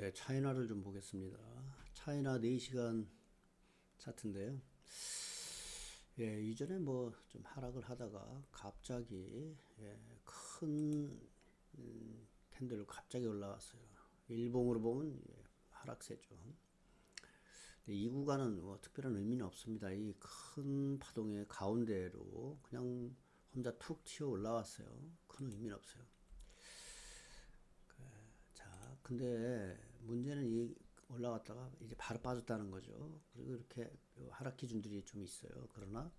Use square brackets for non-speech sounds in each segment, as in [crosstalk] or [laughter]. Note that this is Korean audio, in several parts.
네, 차이나를 좀 보겠습니다. 차이나 4시간 차트인데요. 예, 이전에 뭐 좀 하락을 하다가 갑자기 예, 큰 음, 캔들로 갑자기 올라왔어요. 일봉으로 보면 예, 하락세죠. 이 구간은 뭐 특별한 의미는 없습니다. 이 큰 파동의 가운데로 그냥 혼자 툭 튀어 올라왔어요. 큰 의미는 없어요. 자, 근데 문제는 이 올라갔다가 이제 바로 빠졌다는 거죠. 그리고 이렇게 하락 기준들이 좀 있어요. 그러나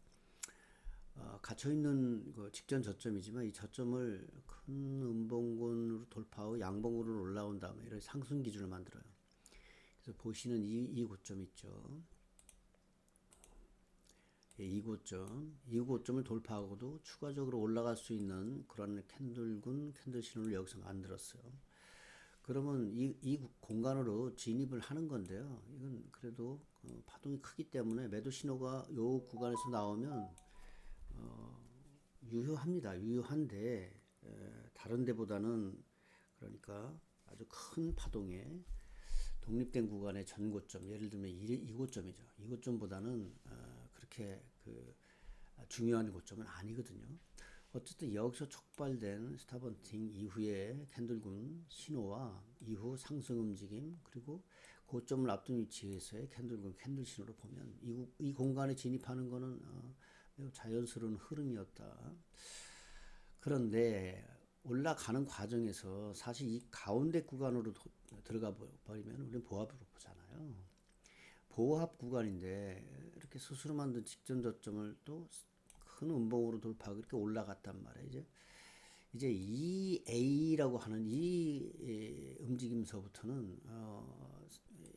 어, 갇혀 있는 그 직전 저점이지만 이 저점을 큰 음봉군으로 돌파하고 양봉으로 올라온 다음에 이런 상승 기준을 만들어요. 그래서 보시는 이, 이 고점 있죠. 예, 이 고점, 이 고점을 돌파하고도 추가적으로 올라갈 수 있는 그런 캔들군 캔들 신호를 여기서 만들었어요. 그러면 이, 이 공간으로 진입을 하는 건데요. 이건 그래도 어, 파동이 크기 때문에 매도 신호가 요 구간에서 나오면 어, 유효합니다. 유효한데 에, 다른 데보다는 그러니까 아주 큰 파동에 독립된 구간의 전고점 예를 들면 이, 이 고점이죠. 이 고점보다는 어, 그렇게 그 중요한 고점은 아니거든요. 어쨌든 여기서 촉발된 스타번팅 이후에 캔들군 신호와 이후 상승 움직임 그리고 고점을 앞둔 위치에서의 캔들군 캔들 신호로 보면 이, 이 공간에 진입하는 것은 어, 매우 자연스러운 흐름이었다. 그런데 올라가는 과정에서 사실 이 가운데 구간으로 도, 들어가 버리면 우리는 보합으로 보잖아요. 보합 구간인데 이렇게 스스로 만든 직전 저점을 또 큰 음봉으로 돌파하고 이렇게 올라갔단 말이에요. 이제 이제 이 A라고 하는 이 움직임서부터는 어,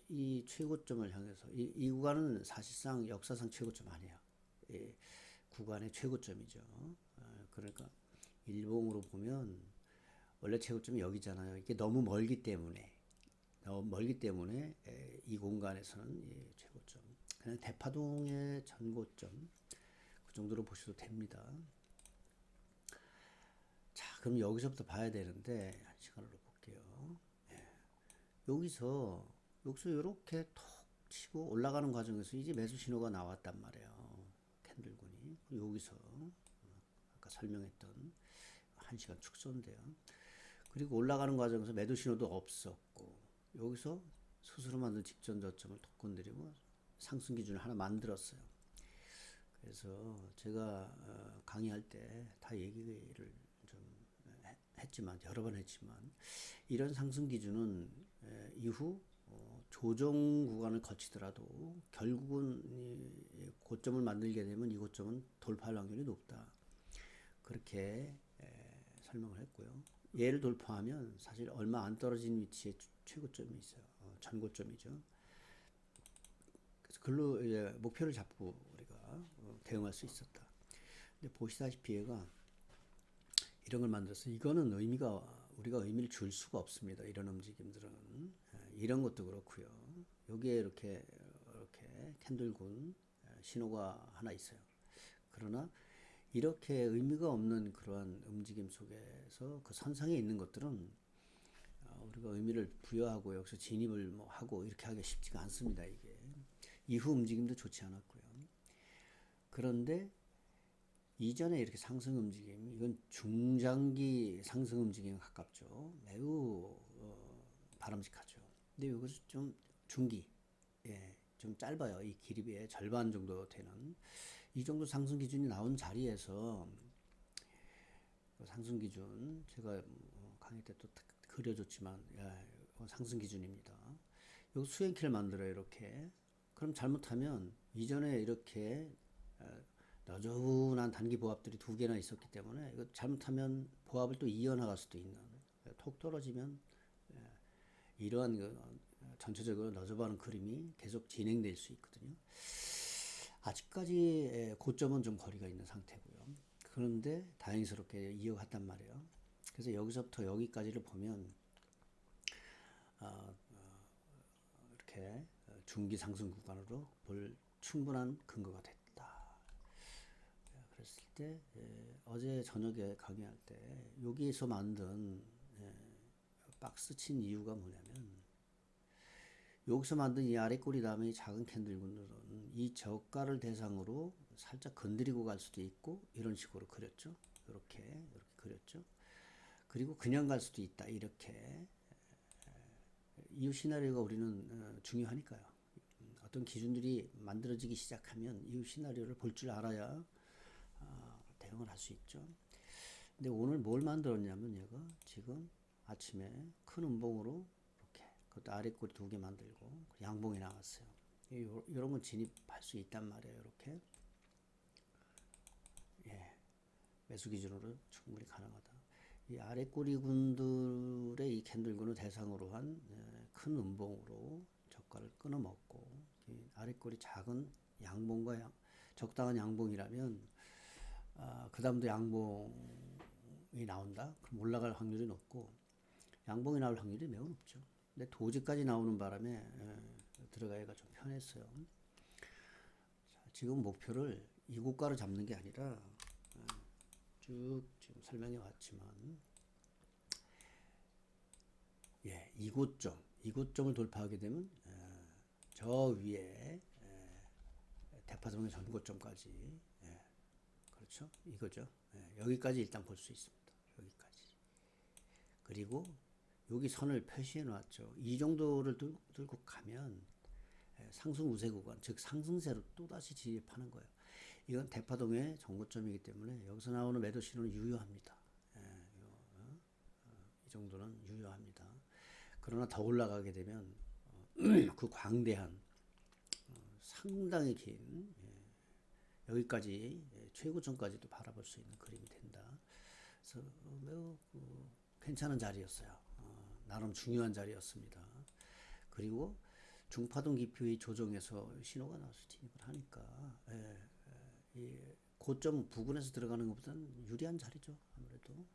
이 최고점을 향해서 이, 이 구간은 사실상 역사상 최고점 아니에요. 예, 구간의 최고점이죠. 어, 그러니까 일봉으로 보면 원래 최고점이 여기잖아요. 이게 너무 멀기 때문에 너무 멀기 때문에 에, 이 공간에서는 예, 최고점. 그냥 대파동의 전고점 그 정도로 보셔도 됩니다. 자, 그럼 여기서부터 봐야 되는데 한 시간으로 볼게요. 예. 여기서 여기서 이렇게 톡 치고 올라가는 과정에서 이제 매수 신호가 나왔단 말이에요. 캔들군이 여기서 아까 설명했던 한 시간 축소인데요. 그리고 올라가는 과정에서 매도 신호도 없었고 여기서 스스로 만든 직전 저점을 톡 건드리고 상승 기준을 하나 만들었어요. 그래서 제가 어, 강의할 때 다 얘기를 좀 했지만 여러 번 했지만 이런 상승 기준은 이후 어, 조정 구간을 거치더라도 결국은 고점을 만들게 되면 이 고점은 돌파할 확률이 높다. 그렇게 설명을 했고요. 얘를 돌파하면 사실 얼마 안 떨어진 위치에 최고점이 있어요. 어, 전고점이죠. 그래서 글로 이제 목표를 잡고 대응할 수 있었다. 근데 보시다시피 얘가 이런 걸 만들어서 이거는 의미가 우리가 의미를 줄 수가 없습니다. 이런 움직임들은 예, 이런 것도 그렇고요. 여기에 이렇게 이렇게 캔들군 예, 신호가 하나 있어요. 그러나 이렇게 의미가 없는 그러한 움직임 속에서 그 선상에 있는 것들은 어, 우리가 의미를 부여하고 여기서 진입을 뭐 하고 이렇게 하기가 쉽지가 않습니다. 이게 이후 움직임도 좋지 않았고요. 그런데 이전에 이렇게 상승 움직임, 이건 중장기 상승 움직임에 가깝죠. 매우 어, 바람직하죠. 근데 이것은 좀 중기, 예, 좀 짧아요. 이 길이의 절반 정도 되는 이 정도 상승 기준이 나온 자리에서 그 상승 기준 제가 뭐 강의 때 또 그려줬지만 야, 상승 기준입니다. 여기 수행키를 만들어요 이렇게. 그럼 잘못하면 이전에 이렇게 너저분한 단기 보합들이 두 개나 있었기 때문에 이거 잘못하면 보합을 또 이어나갈 수도 있는 톡 떨어지면 이러한 그 전체적으로 너저분한 그림이 계속 진행될 수 있거든요. 아직까지 고점은 좀 거리가 있는 상태고요. 그런데 다행스럽게 이어갔단 말이에요. 그래서 여기서부터 여기까지를 보면 어, 어, 이렇게 중기 상승 구간으로 볼 충분한 근거가 됐다. 그랬을 때 예, 어제 저녁에 강의할 때 여기에서 만든 예, 박스 친 이유가 뭐냐면 여기서 만든 이 아래 꼬리 다음에 이 작은 캔들군들은 이 저가를 대상으로 살짝 건드리고 갈 수도 있고 이런 식으로 그렸죠. 이렇게 이렇게 그렸죠. 그리고 그냥 갈 수도 있다. 이렇게 이유 시나리오가 우리는 어, 중요하니까요. 음, 어떤 기준들이 만들어지기 시작하면 이유 시나리오를 볼 줄 알아야 어, 대응을 할 수 있죠. 근데 오늘 뭘 만들었냐면 얘가 지금 아침에 큰 음봉으로 이렇게 그것도 아래 꼬리 두 개 만들고 양봉이 나왔어요. 요- 이런 건 진입할 수 있단 말이에요. 이렇게 예 매수 기준으로 충분히 가능하다. 이 아래 꼬리 군들의 이 캔들군을 대상으로 한 큰 음봉으로 저가를 끊어먹고 이 아래 꼬리 작은 양봉과 양, 적당한 양봉이라면 아, 그 다음도 양봉이 나온다? 그럼 올라갈 확률이 높고 양봉이 나올 확률이 매우 높죠. 근데 도지까지 나오는 바람에 에, 들어가기가 좀 편했어요. 자, 지금 목표를 이 고가를 잡는 게 아니라 에, 쭉 지금 설명해 왔지만 예, 이곳점, 이곳점을 돌파하게 되면 에, 저 위에 에, 대파동의 전고점까지 예, 그렇죠? 이거죠. 예, 여기까지 일단 볼 수 있습니다. 여기까지. 그리고 여기 선을 표시해 놨죠. 이 정도를 들, 들고 가면 예, 상승 우세 구간, 즉 상승세로 또다시 진입하는 거예요. 이건 대파동의 정고점이기 때문에 여기서 나오는 매도 신호는 유효합니다. 예, 요, 어, 어, 이 정도는 유효합니다. 그러나 더 올라가게 되면 어, [clears throat] 그 광대한 어, 상당히 긴 예, 여기까지 예, 최고점까지도 바라볼 수 있는 그림이 된다. 그래서 어, 매우 그 괜찮은 자리였어요. 어, 나름 중요한 자리였습니다. 그리고 중파동 깊이 조정에서 신호가 나와서 진입을 하니까 예, 예, 이 고점 부근에서 들어가는 것보다는 유리한 자리죠. 아무래도